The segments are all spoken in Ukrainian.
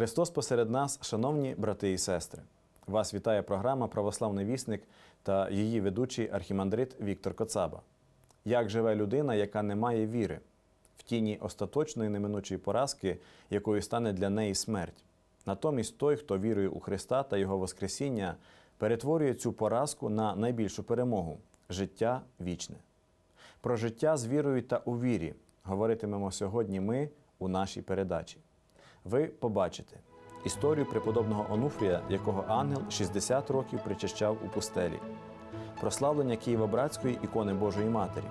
Христос посеред нас, шановні брати і сестри. Вас вітає програма Православний вісник та її ведучий архімандрит Віктор Коцаба. Як живе людина, яка не має віри, в тіні остаточної неминучої поразки, якою стане для неї смерть. Натомість той, хто вірує у Христа та Його Воскресіння, перетворює цю поразку на найбільшу перемогу життя вічне. Про життя з вірою та у вірі говоритимемо сьогодні ми у нашій передачі. Ви побачите історію преподобного Онуфрія, якого ангел 60 років причащав у пустелі, прославлення Києво-Братської ікони Божої Матері,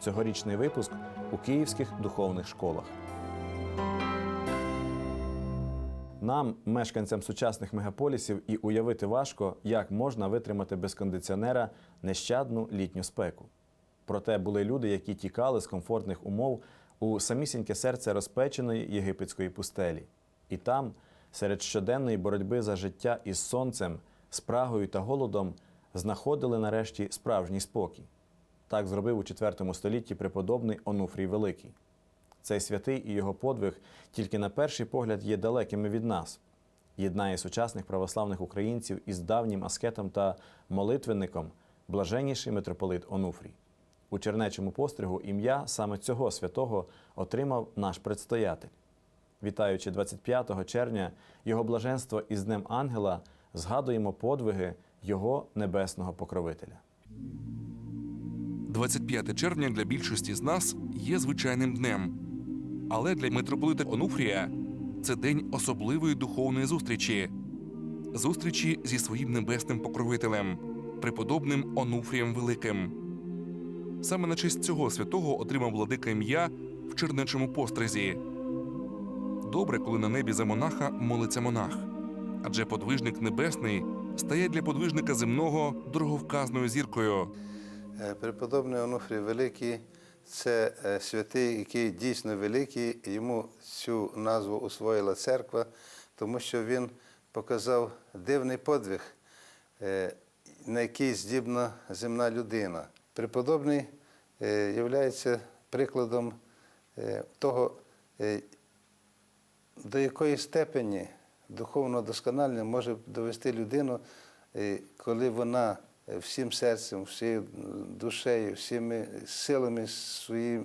цьогорічний випуск у київських духовних школах. Нам, мешканцям сучасних мегаполісів, і уявити важко, як можна витримати без кондиціонера нещадну літню спеку. Проте були люди, які тікали з комфортних умов у самісіньке серце розпеченої єгипетської пустелі. І там, серед щоденної боротьби за життя із сонцем, спрагою та голодом, знаходили нарешті справжній спокій. Так зробив у IV столітті преподобний Онуфрій Великий. Цей святий і його подвиг тільки на перший погляд є далекими від нас, єднає сучасних православних українців із давнім аскетом та молитвенником, блаженніший митрополит Онуфрій. У чернечому постригу ім'я саме цього святого отримав наш предстоятель. Вітаючи 25 червня його блаженство із Днем Ангела, згадуємо подвиги його небесного покровителя. 25 червня для більшості з нас є звичайним днем. Але для митрополита Онуфрія це день особливої духовної зустрічі зустрічі зі своїм небесним покровителем, преподобним Онуфрієм Великим. Саме на честь цього святого отримав владика ім'я в чернечому постризі. Добре, коли на небі за монаха молиться монах, адже подвижник небесний стає для подвижника земного дороговказною зіркою. Е, Преподобний Онуфрій Великий це е, святий, який дійсно великий. Йому цю назву усвоїла церква, тому що він показав дивний подвиг, е, на який здібна земна людина. Преподобний є прикладом е, того, е, до якої степені духовного досконалення може довести людину, е, коли вона е, всім серцем, всією душею, всіми силами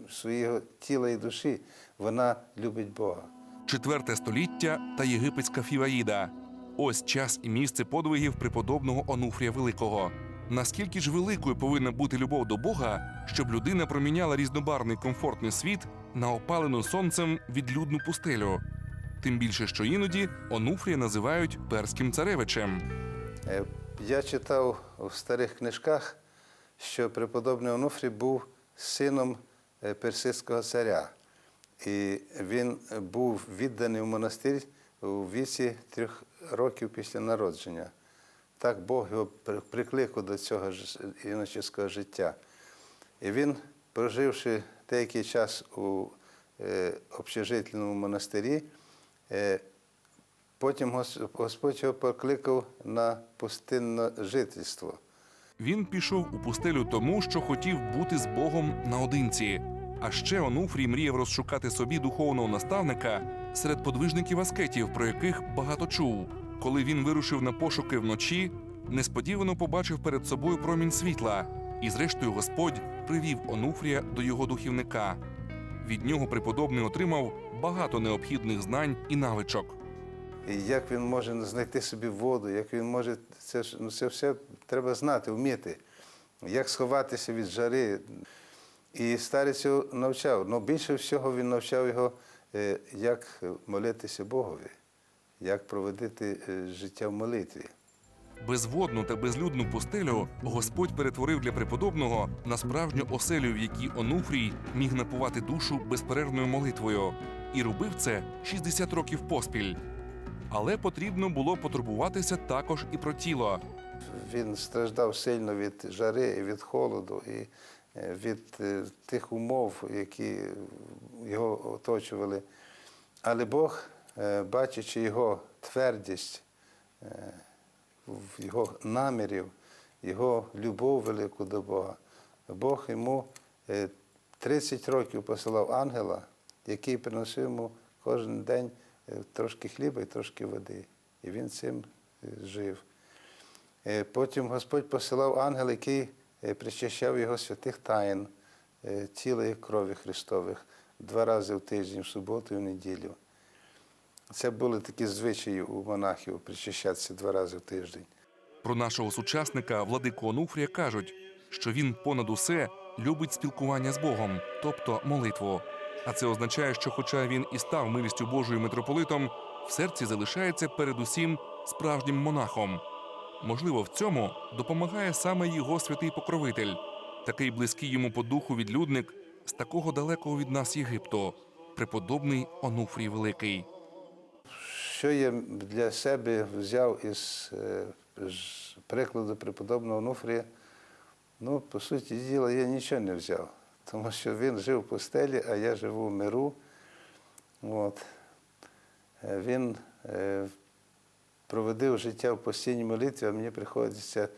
свого тіла і душі, вона любить Бога. Четверте століття та єгипетська фіваїда. Ось час і місце подвигів преподобного Онуфрія Великого. Наскільки ж великою повинна бути любов до Бога, щоб людина проміняла різнобарний комфортний світ на опалену сонцем відлюдну пустелю? Тим більше, що іноді Онуфрія називають перським царевичем. Е, Я читав у старих книжках, що преподобний Онуфрій був сином е, персидського царя. І він був відданий в монастир у віці трьох років після народження. Так Бог його при- прикликав до цього іночеського життя. І він, проживши деякий час у е, общежительному монастирі, е, Потім Господь його покликав на пустинне жительство. Він пішов у пустелю тому, що хотів бути з Богом наодинці. А ще Онуфрій мріяв розшукати собі духовного наставника серед подвижників аскетів, про яких багато чув. Коли він вирушив на пошуки вночі, несподівано побачив перед собою промінь світла, і, зрештою, Господь привів Онуфрія до його духівника. Від нього преподобний отримав багато необхідних знань і навичок. Як він може знайти собі воду, як він може, це, ж- ну, це все треба знати, вміти, як сховатися від жари. І старець навчав. але більше всього він навчав його, е, як молитися Богові, як проводити е, життя в молитві. Безводну та безлюдну пустелю Господь перетворив для преподобного на справжню оселю, в якій Онуфрій міг напувати душу безперервною молитвою, і робив це 60 років поспіль. Але потрібно було потурбуватися також і про тіло. Він страждав сильно від жари і від холоду, і е, від е, тих умов, які його оточували. Але Бог, бачачи його твердість, е, його намірів, його любов велику до Бога, Бог йому е, 30 років посилав ангела, який приносив йому кожен день е, трошки хліба і трошки води. І він цим е, жив. Е, Потім Господь посилав ангел, який е, причащав його святих таїн, е, тіла і крові Христових два рази в тиждень, в суботу і в неділю. Це були такі звичаї у монахів причащатися два рази в тиждень. Про нашого сучасника владику Онуфрія кажуть, що він понад усе любить спілкування з Богом, тобто молитву. А це означає, що, хоча він і став милістю Божою митрополитом, в серці залишається передусім справжнім монахом. Можливо, в цьому допомагає саме його святий покровитель, такий близький йому по духу відлюдник з такого далекого від нас Єгипту, преподобний Онуфрій Великий. Що я для себе взяв із е, з прикладу преподобного Онуфрія, ну, по суті діла, я нічого не взяв, тому що він жив в пустелі, а я живу в миру. От. Е, Він е, проводив життя в постійній молитві, а мені приходиться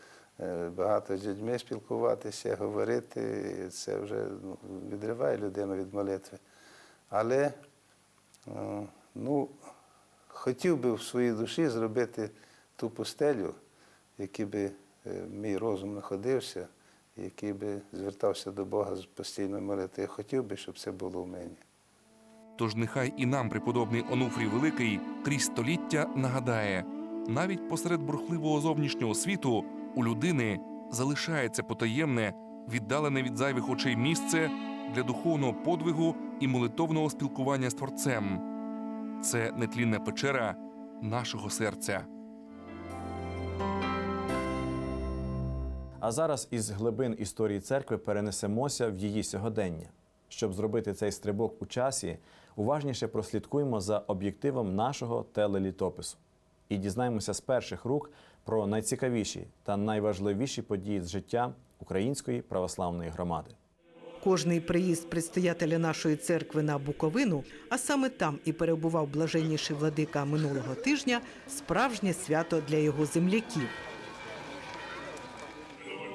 багато з людьми спілкуватися, говорити. і Це вже ну, відриває людину від молитви. Але ну, хотів би в своїй душі зробити ту пустелю, в якій би е, мій розум знаходився, який би звертався до Бога з постійною молитвою. Я хотів би, щоб це було в мені. Тож нехай і нам преподобний Онуфрій Великий крізь століття нагадає, навіть посеред бурхливого зовнішнього світу у людини залишається потаємне, віддалене від зайвих очей місце для духовного подвигу і молитовного спілкування з Творцем. Це нетлінна печера нашого серця. А зараз із глибин історії церкви перенесемося в її сьогодення. Щоб зробити цей стрибок у часі, уважніше прослідкуємо за об'єктивом нашого телелітопису і дізнаємося з перших рук про найцікавіші та найважливіші події з життя Української православної громади. Кожний приїзд предстоятеля нашої церкви на Буковину, а саме там і перебував блаженніший владика минулого тижня, справжнє свято для його земляків.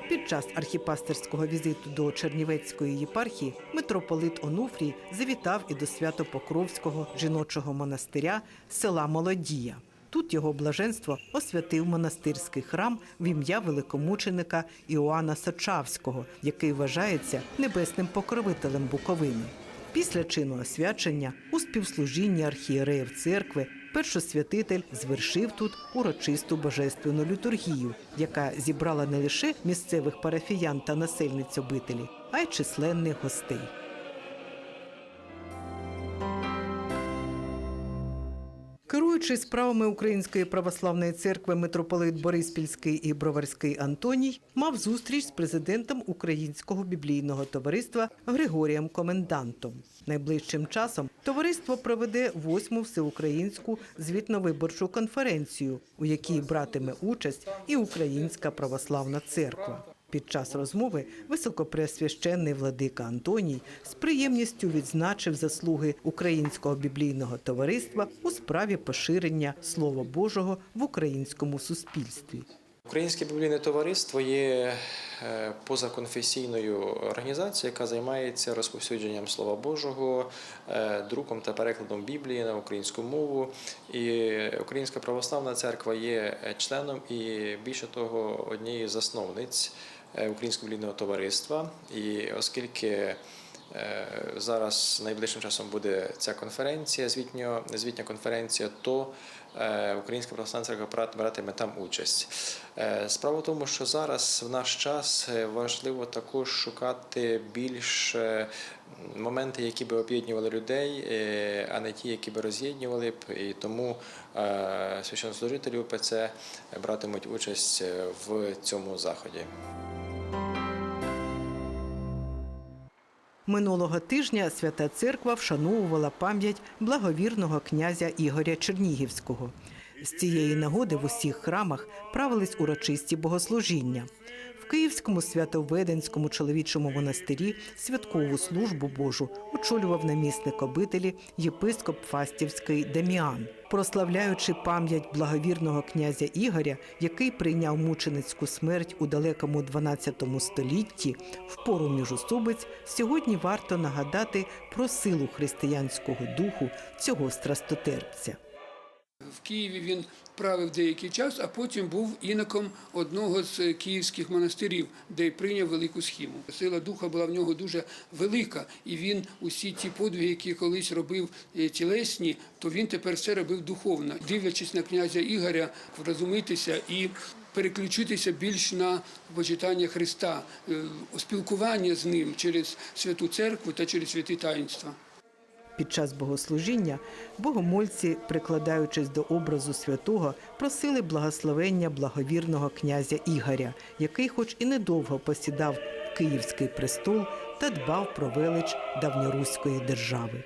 Під час архіпастерського візиту до Чернівецької єпархії митрополит Онуфрій завітав і до Свято-Покровського жіночого монастиря села Молодія. Тут його блаженство освятив монастирський храм в ім'я великомученика Іоанна Сочавського, який вважається небесним покровителем Буковини. Після чину освячення у співслужінні архієреїв церкви першосвятитель звершив тут урочисту божественну літургію, яка зібрала не лише місцевих парафіян та насельниць обителі, а й численних гостей. Керуючи справами Української православної церкви митрополит Бориспільський і Броварський Антоній мав зустріч з президентом Українського біблійного товариства Григорієм Комендантом. Найближчим часом товариство проведе восьму всеукраїнську звітно-виборчу конференцію, у якій братиме участь і Українська православна церква. Під час розмови високопреосвященний владика Антоній з приємністю відзначив заслуги Українського біблійного товариства у справі поширення Слова Божого в українському суспільстві. Українське біблійне товариство є е, позаконфесійною організацією, яка займається розповсюдженням Слова Божого, е, друком та перекладом Біблії на українську мову. І Українська православна церква є членом і більше того, однією з засновниць е, Українського блідного товариства. І оскільки е, Зараз найближчим часом буде ця конференція, звітня, звітня конференція, то е, Українська православна церква братиме там участь. Е, Справа в тому, що зараз в наш час е, важливо також шукати більш е, моменти, які би об'єднували людей, е, а не ті, які би роз'єднували б. І тому е, священнослужителі УПЦ братимуть участь е, в цьому заході. Минулого тижня Свята Церква вшановувала пам'ять благовірного князя Ігоря Чернігівського. З цієї нагоди в усіх храмах правились урочисті богослужіння. В Київському святоведенському чоловічому монастирі святкову службу Божу очолював намісник обителі єпископ Фастівський Деміан. Прославляючи пам'ять благовірного князя Ігоря, який прийняв мученицьку смерть у далекому 12 столітті, в пору міжусобиць, сьогодні варто нагадати про силу християнського духу цього страстотерпця. В Києві він правив деякий час, а потім був іноком одного з київських монастирів, де й прийняв велику схему. Сила духа була в нього дуже велика, і він усі ті подвиги, які колись робив е, тілесні, то він тепер все робив духовно. Дивлячись на князя Ігоря, врозумитися і переключитися більш на почитання Христа, е, спілкування з ним через святу церкву та через святі таїнства. Під час богослужіння богомольці, прикладаючись до образу святого, просили благословення благовірного князя Ігоря, який, хоч і недовго посідав Київський престол та дбав про велич давньоруської держави.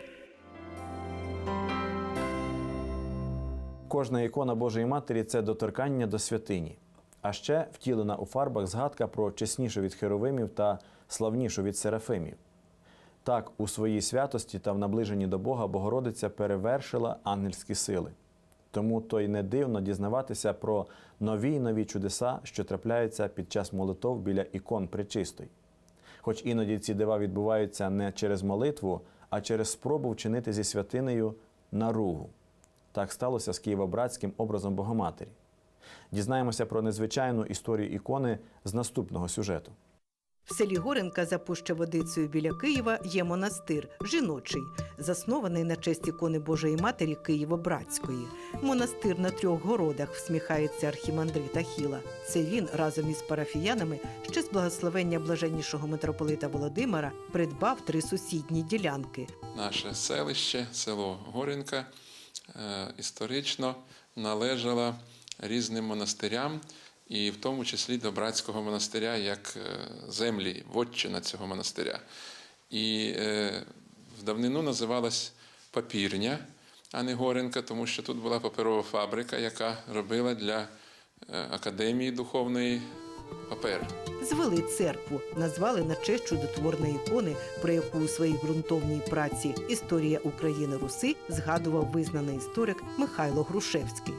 Кожна ікона Божої Матері це доторкання до святині. А ще втілена у фарбах згадка про чеснішу від херовимів та славнішу від серафимів. Так, у своїй святості та в наближенні до Бога Богородиця перевершила ангельські сили. Тому то й не дивно дізнаватися про нові й нові чудеса, що трапляються під час молитов біля ікон Пречистої. Хоч іноді ці дива відбуваються не через молитву, а через спробу вчинити зі святинею наругу. Так сталося з Києво-Братським образом Богоматері. Дізнаємося про незвичайну історію ікони з наступного сюжету. В селі Горенка за Пуща-Водицею біля Києва є монастир жіночий, заснований на честь ікони Божої Матері Києво-Братської. Монастир на трьох городах всміхається архімандрит Ахіла. Це він разом із парафіянами ще з благословення блаженнішого митрополита Володимира придбав три сусідні ділянки. Наше селище, село Горенка, е, історично належало різним монастирям, і в тому числі до братського монастиря як е, землі, вотчина цього монастиря. І е, в давнину називалась папірня, а не Горенка, тому що тут була паперова фабрика, яка робила для е, академії духовної папер. Звели церкву, назвали на честь чудотворної ікони, про яку у своїй ґрунтовній праці Історія України Руси згадував визнаний історик Михайло Грушевський.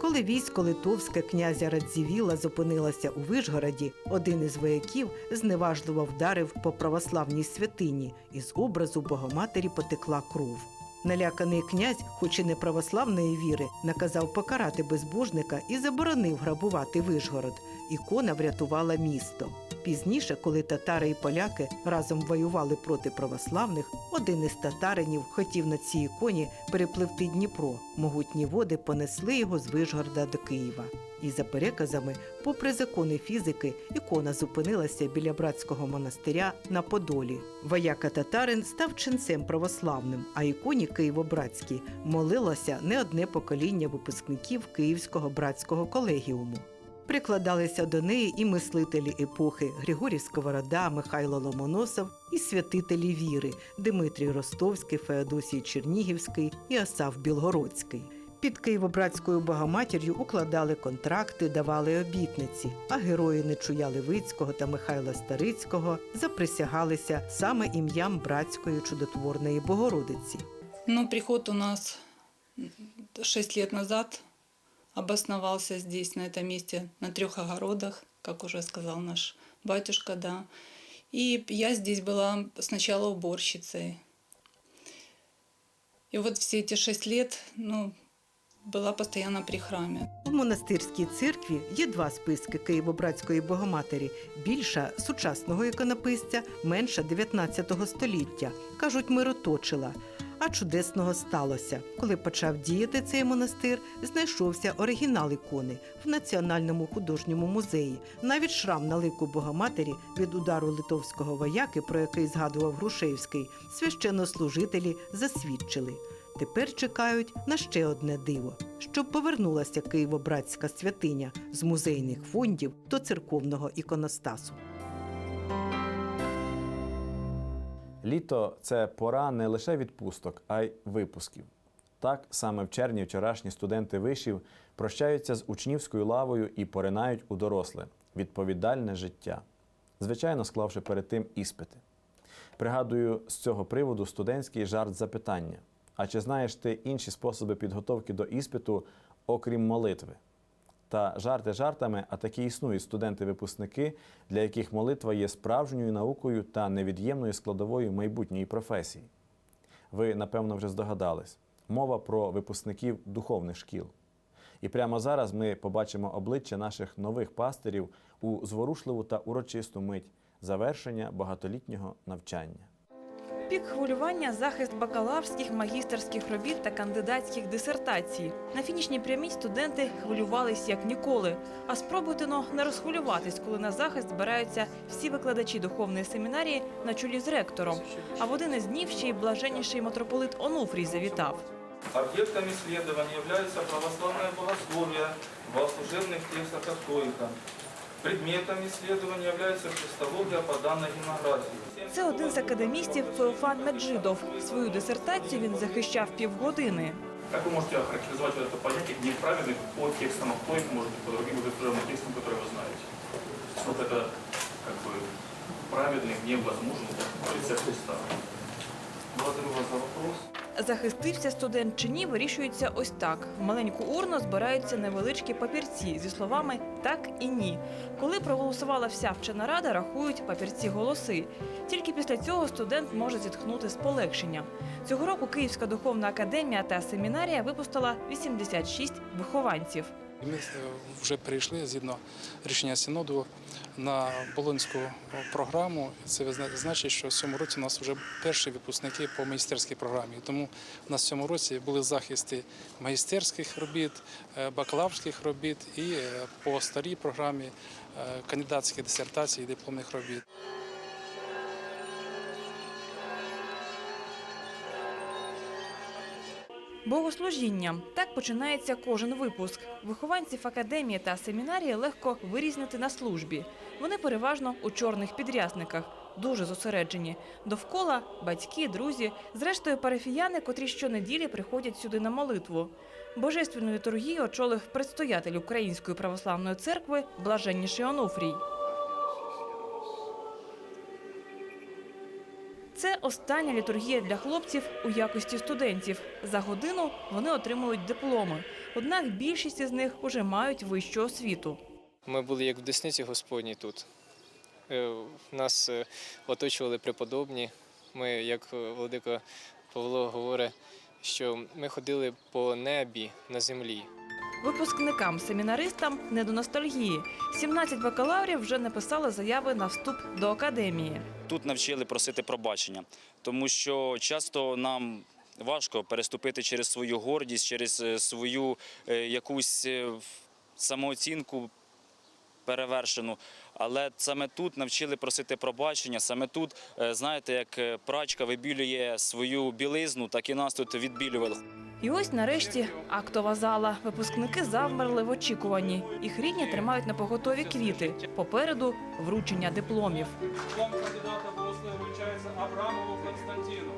Коли військо литовське князя Радзівіла зупинилося у Вишгороді, один із вояків зневажливо вдарив по православній святині, і з образу Богоматері потекла кров. Наляканий князь, хоч і не православної віри, наказав покарати безбожника і заборонив грабувати Вишгород. Ікона врятувала місто. Пізніше, коли татари і поляки разом воювали проти православних, один із татаринів хотів на цій іконі перепливти Дніпро. Могутні води понесли його з Вишгорода до Києва. І за переказами, попри закони фізики, ікона зупинилася біля братського монастиря на Подолі. Вояка татарин став ченцем православним, а іконі Києво-Братській молилося не одне покоління випускників Київського братського колегіуму. Прикладалися до неї і мислителі епохи Григорій Сковорода, Михайло Ломоносов і святителі віри Дмитрій Ростовський, Феодосій Чернігівський і Асав Білгородський. Під Києво-Братською Богоматір'ю укладали контракти, давали обітниці, а герої Нечуя Левицького та Михайла Старицького заприсягалися саме ім'ям братської чудотворної Богородиці. Ну, приход у нас 6 лет назад обосновался здесь, на этом месте, на трех огородах, как уже сказал наш батюшка, да. И я здесь была сначала уборщицей. И вот все эти шесть лет, ну, была постоянно при храме. У монастирській церкві є два списки Києво-Братської Богоматері: більша сучасного іконописця, менша 19 століття. Кажуть, мироточила. А чудесного сталося. Коли почав діяти цей монастир, знайшовся оригінал ікони в Національному художньому музеї. Навіть шрам на лику Богоматері від удару литовського вояки, про який згадував Грушевський, священнослужителі засвідчили. Тепер чекають на ще одне диво, щоб повернулася Києво-Братська святиня з музейних фондів до церковного іконостасу. Літо це пора не лише відпусток, а й випусків. Так саме в червні вчорашні студенти вишів прощаються з учнівською лавою і поринають у доросле відповідальне життя, звичайно, склавши перед тим іспити. Пригадую з цього приводу студентський жарт запитання: а чи знаєш ти інші способи підготовки до іспиту, окрім молитви? Та жарти жартами, а такі існують студенти-випускники, для яких молитва є справжньою наукою та невід'ємною складовою майбутньої професії. Ви, напевно, вже здогадались. Мова про випускників духовних шкіл. І прямо зараз ми побачимо обличчя наших нових пастирів у зворушливу та урочисту мить завершення багатолітнього навчання. Пік хвилювання захист бакалаврських, магістерських робіт та кандидатських дисертацій. На фінішній прямій студенти хвилювались як ніколи. А спробуйте но не розхвилюватись, коли на захист збираються всі викладачі духовної семінарії на чолі з ректором. А в один із днів ще й блаженніший митрополит Онуфрій завітав. Объектом исследования является православное богословие богослужебных текстах католика. Предметом исследования является христология по данной гимнографии. Це один з академістів Феофан Меджидов. Свою дисертацію він захищав півгодини. Как вы можете охарактеризовать вот это понятие неправильных по текстам Актоика, может быть, по другим богослужебным текстам, которые вы знаете? Вот это как бы праведный невозможен в лице Христа. Благодарю вас за вопрос. Захистився студент чи ні, вирішується ось так. В маленьку урну збираються невеличкі папірці зі словами так і ні. Коли проголосувала вся вчена рада, рахують папірці голоси. Тільки після цього студент може зітхнути з полегшенням. Цього року Київська духовна академія та семінарія випустила 86 вихованців. Ми е, вже перейшли згідно рішення синоду на болонську програму. Це значить, що в цьому році у нас вже перші випускники по магістерській програмі. Тому у нас в цьому році були захисти магістерських робіт, е, бакалаврських робіт і е, по старій програмі кандидатських дисертацій і дипломних робіт. Богослужіння так починається кожен випуск. Вихованців академії та семінарії легко вирізнити на службі. Вони переважно у чорних підрясниках, дуже зосереджені. Довкола батьки, друзі, зрештою парафіяни, котрі щонеділі приходять сюди на молитву. Божественну літургію очолив предстоятель Української православної церкви блаженніший Онуфрій. Остання літургія для хлопців у якості студентів. За годину вони отримують дипломи. Однак більшість із них уже мають вищу освіту. Ми були як в Десниці Господній тут. Е, Нас е, оточували преподобні. Ми, як е, владика Павло говорить, що ми ходили по небі на землі. Випускникам семінаристам не до ностальгії. 17 бакалаврів вже написали заяви на вступ до академії. Тут навчили просити пробачення, тому що часто нам важко переступити через свою гордість, через е, свою е, якусь е, самооцінку перевершену. Але саме тут навчили просити пробачення. Саме тут, знаєте, як прачка вибілює свою білизну, так і нас тут відбілювали. І ось нарешті актова зала. Випускники завмерли в очікуванні. Їх рідні тримають на поготові квіти. Попереду вручення дипломів. Диплом кандидата богословия вручается Абрамову Константину.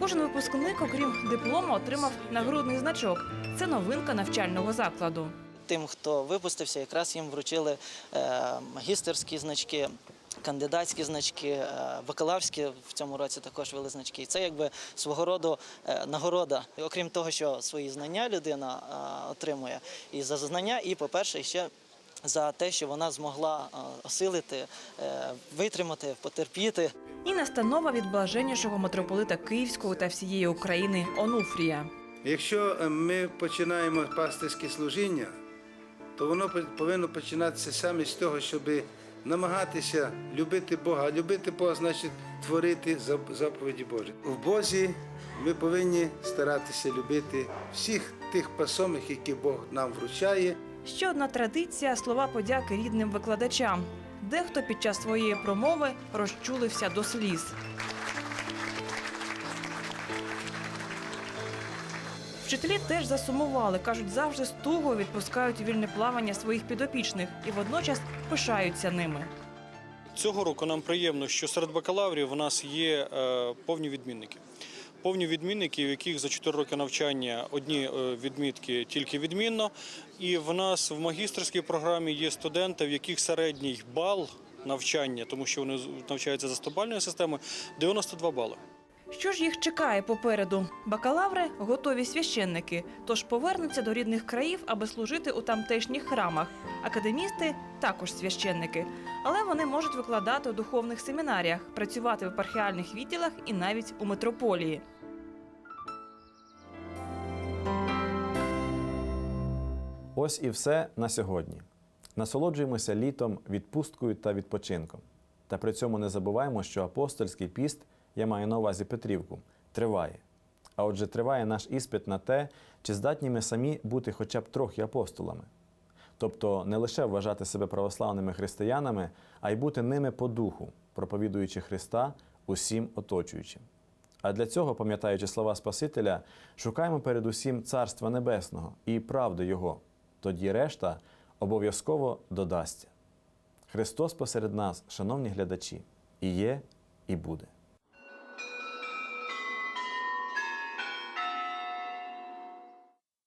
Кожен випускник, окрім диплому, отримав нагрудний значок. Це новинка навчального закладу. Тим, хто випустився, якраз їм вручили е, магістерські значки. Кандидатські значки, е, бакалаврські в цьому році також вели значки. І це якби свого роду е, нагорода. І окрім того, що свої знання людина е, отримує і за знання, і, по-перше, ще за те, що вона змогла е, осилити, е, витримати, потерпіти. І настанова від блаженнішого митрополита Київського та всієї України Онуфрія. Якщо е, ми починаємо пастирське служіння, то воно по- повинно починатися саме з того, щоб намагатися любити Бога. Любити Бога значить творити зап- заповіді Божі. В Бозі ми повинні старатися любити всіх тих пасомих, які Бог нам вручає. Ще одна традиція слова подяки рідним викладачам. Дехто під час своєї промови розчулився до сліз. Вчителі теж засумували, кажуть, завжди з тугою відпускають вільне плавання своїх підопічних і водночас пишаються ними. Цього року нам приємно, що серед бакалаврів у нас є е, повні відмінники. Повні відмінники, в яких за 4 роки навчання одні е, відмітки тільки відмінно. І в нас в магістерській програмі є студенти, в яких середній бал навчання, тому що вони навчаються за стобальною системою, 92 бали. Що ж їх чекає попереду? Бакалаври готові священники, тож повернуться до рідних країв, аби служити у тамтешніх храмах. Академісти також священники, але вони можуть викладати у духовних семінаріях, працювати в епархіальних відділах і навіть у митрополії. Ось і все на сьогодні. Насолоджуємося літом, відпусткою та відпочинком. Та при цьому не забуваємо, що апостольський піст, я маю на увазі Петрівку, триває. А отже, триває наш іспит на те, чи здатні ми самі бути хоча б трохи апостолами. Тобто не лише вважати себе православними християнами, а й бути ними по духу, проповідуючи Христа усім оточуючим. А для цього, пам'ятаючи слова Спасителя, шукаємо передусім Царства Небесного і правди Його. Тоді решта обов'язково додасться. Христос посеред нас, шановні глядачі, і є, і буде.